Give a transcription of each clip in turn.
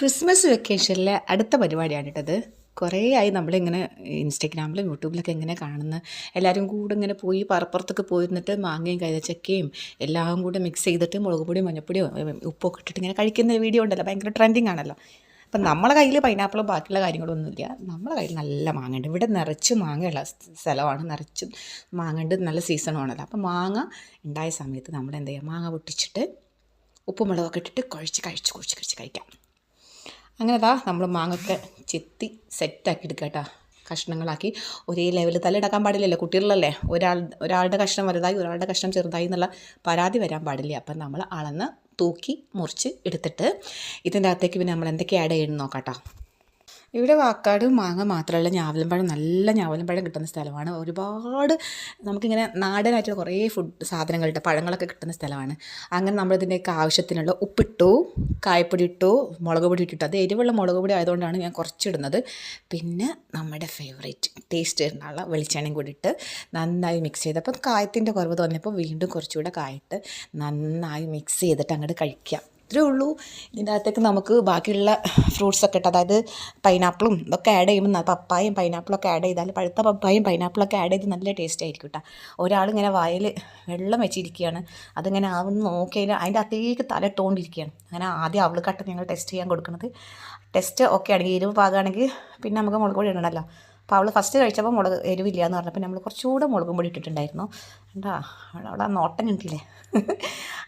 Christmas വെക്കേഷനിലെ അടുത്ത പരിപാടിയാണ് കേട്ടത് കുറേ ആയി നമ്മളിങ്ങനെ ഇൻസ്റ്റഗ്രാമിലും യൂട്യൂബിലൊക്കെ എങ്ങനെ കാണുന്ന എല്ലാവരും കൂടെ ഇങ്ങനെ പോയി പറപ്പുറത്തൊക്കെ പോയിരുന്നിട്ട് മാങ്ങയും കൈതച്ചക്കയും എല്ലാം കൂടെ മിക്സ് ചെയ്തിട്ട് മുളക് പൊടിയും മഞ്ഞപ്പൊടിയും ഉപ്പൊക്കെ ഇട്ടിട്ട് ഇങ്ങനെ കഴിക്കുന്ന വീഡിയോ ഉണ്ടല്ലോ. ഭയങ്കര ട്രെൻഡിങ് ആണല്ലോ. അപ്പം നമ്മളെ കയ്യിൽ പൈനാപ്പിളും ബാക്കിയുള്ള കാര്യങ്ങളൊന്നുമില്ല. നമ്മളെ കയ്യിൽ നല്ല മാങ്ങയുണ്ട് ഇവിടെ നിറച്ച് മാങ്ങയുള്ള സ്ഥലമാണ്. നിറച്ചും മാങ്ങയുണ്ട് നല്ല സീസണുമാണല്ലോ അപ്പം മാങ്ങ ഉണ്ടായ സമയത്ത് നമ്മൾ എന്ത് ചെയ്യുക മാങ്ങ പൊട്ടിച്ചിട്ട് ഉപ്പും മുളകൊക്കെ ഇട്ടിട്ട് കുഴച്ച് കഴിച്ച് കുഴിച്ച് കഴിച്ച് കഴിക്കാം. അങ്ങനെ ദാ നമ്മൾ മാങ്ങൊക്കെ ചെത്തി സെറ്റാക്കി എടുക്കുക കേട്ടോ കഷ്ണങ്ങളാക്കി. ഒരേ ലെവലിൽ തലയിടക്കാൻ പാടില്ലല്ലോ കുട്ടികളിലല്ലേ? ഒരാൾ ഒരാളുടെ കഷ്ണം വലുതായി ഒരാളുടെ കഷ്ണം ചെറുതായി എന്നുള്ള പരാതി വരാൻ പാടില്ല. അപ്പം നമ്മൾ അളന്ന് തൂക്കി മുറിച്ച് എടുത്തിട്ട് ഇതിന്റെ അകത്തേക്ക് പിന്നെ നമ്മൾ എന്തൊക്കെ ആഡ് ചെയ്യണം നോക്കാട്ടോ. ഇവിടെ വാക്കാട് മാങ്ങ മാത്രമല്ല പഴം നല്ല ഞാവലമ്പഴം കിട്ടുന്ന സ്ഥലമാണ്. ഒരുപാട് നമുക്കിങ്ങനെ നാടനായിട്ടുള്ള കുറേ ഫുഡ് സാധനങ്ങളുടെ പഴങ്ങളൊക്കെ കിട്ടുന്ന സ്ഥലമാണ്. അങ്ങനെ നമ്മളിതിന്റെയൊക്കെ ആവശ്യത്തിനുള്ള ഉപ്പിട്ടു കായപ്പൊടി ഇട്ടു മുളക് പൊടി ഇട്ടിട്ടു. അത് എരിവുള്ള മുളക് പൊടി ആയതുകൊണ്ടാണ് ഞാൻ കുറച്ചിടുന്നത്. പിന്നെ നമ്മുടെ ഫേവറേറ്റ് ടേസ്റ്റ് വരുന്നുള്ള വെളിച്ചെണ്ണയും കൂടി ഇട്ട് നന്നായി മിക്സ് ചെയ്ത്. അപ്പം കായത്തിന്റെ കുറവ് തോന്നിയപ്പോൾ വീണ്ടും കുറച്ചുകൂടെ കായിട്ട് നന്നായി മിക്സ് ചെയ്തിട്ട് അങ്ങോട്ട് കഴിക്കാം. ഇത്രേ ഉള്ളൂ. ഇതിന്റെ അകത്തേക്ക് നമുക്ക് ബാക്കിയുള്ള ഫ്രൂട്ട്സൊക്കെ ഇട്ട് അതായത് പൈനാപ്പിളും ഇതൊക്കെ ആഡ് ചെയ്യുമ്പോൾ പപ്പായും പൈനാപ്പിളൊക്കെ ആഡ് ചെയ്താൽ പഴുത്ത പപ്പായും പൈനാപ്പിളൊക്കെ ആഡ് ചെയ്ത് നല്ല ടേസ്റ്റ് ആയിരിക്കും കേട്ടോ. ഒരാളിങ്ങനെ വായിൽ വെള്ളം വെച്ചിരിക്കുകയാണ്. അതിങ്ങനെ ആവുന്ന നോക്കിയാൽ അതിന്റെ അകത്തേക്ക് തല ഇട്ടുകൊണ്ടിരിക്കുകയാണ്. അങ്ങനെ ആദ്യം അവൾ കട്ട് ഞങ്ങൾ ടെസ്റ്റ് ചെയ്യാൻ കൊടുക്കുന്നത്. ടെസ്റ്റ് ഓക്കെ ആണെങ്കിൽ എരിവ് പാകമാണെങ്കിൽ പിന്നെ നമുക്ക് മുളക് പൊടി ഇടണമല്ലോ. അപ്പോൾ അവൾ ഫസ്റ്റ് കഴിച്ചപ്പോൾ മുളക് എരിവില്ല എന്ന് പറഞ്ഞപ്പോൾ നമ്മൾ കുറച്ചുകൂടെ മുളകും പൊടി ഇട്ടിട്ടുണ്ടായിരുന്നു. എന്താ അവിടെ നോട്ടം കിട്ടിയില്ലേ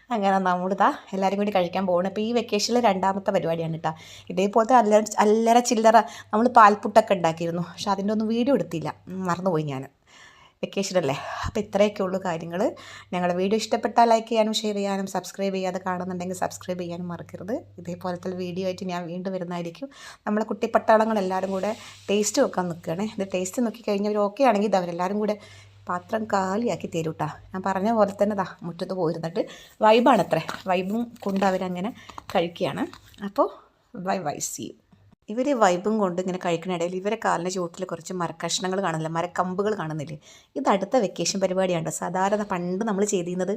അങ്ങനെ നമ്മളിതാ എല്ലാവരും കൂടി കഴിക്കാൻ പോകണം അപ്പോൾ ഈ വെക്കേഷനിൽ രണ്ടാമത്തെ പരിപാടിയാണ് കേട്ടോ ഇതേപോലത്തെ അല്ലറ അല്ലറ ചില്ലറ നമ്മൾ പാൽപ്പുട്ടൊക്കെ ഉണ്ടാക്കിയിരുന്നു. പക്ഷെ അതിന്റെ ഒന്നും വീഡിയോ എടുത്തില്ല. മറന്നുപോയി ഞാൻ വെക്കേഷനല്ലേ അപ്പോൾ ഇത്രയൊക്കെ ഉള്ളൂ കാര്യങ്ങൾ ഞങ്ങളുടെ വീഡിയോ ഇഷ്ടപ്പെട്ടാൽ ലൈക്ക് ചെയ്യാനും ഷെയർ ചെയ്യാനും സബ്സ്ക്രൈബ് ചെയ്യാതെ കാണുന്നുണ്ടെങ്കിൽ സബ്സ്ക്രൈബ് ചെയ്യാനും മറക്കരുത്. ഇതേപോലത്തെ വീഡിയോ ആയിട്ട് ഞാൻ വീണ്ടും വരുന്നതായിരിക്കും. നമ്മളെ കുട്ടിപ്പട്ടാളങ്ങൾ എല്ലാവരും കൂടെ ടേസ്റ്റ് വെക്കാൻ നിൽക്കുകയാണ്. ഇത് ടേസ്റ്റ് നോക്കി കഴിഞ്ഞവർ ഓക്കെ ആണെങ്കിൽ അവരെല്ലാവരും കൂടെ പാത്രം കാലിയാക്കി തരും കേട്ടോ ഞാൻ പറഞ്ഞ പോലെ തന്നെ ദാ മുറ്റത്ത് പോയിരുന്നിട്ട് വൈബാണത്രേ. വൈബും കൊണ്ട് അവരങ്ങനെ കഴിക്കുകയാണ്. അപ്പോൾ ബൈ ബൈ സി ഇവർ വൈബും കൊണ്ട് ഇങ്ങനെ കഴിക്കുന്ന കഴിക്കണിടയിൽ ഇവരെ കാലിന്റെ ചുവട്ടിൽ കുറച്ച് മരക്കഷ്ണങ്ങൾ കാണുന്നില്ല? മരക്കമ്പുകൾ കാണുന്നില്ലേ? ഇത് അടുത്ത വെക്കേഷൻ പരിപാടിയാണ് സാധാരണ പണ്ട് നമ്മൾ ചെയ്തിരുന്നത്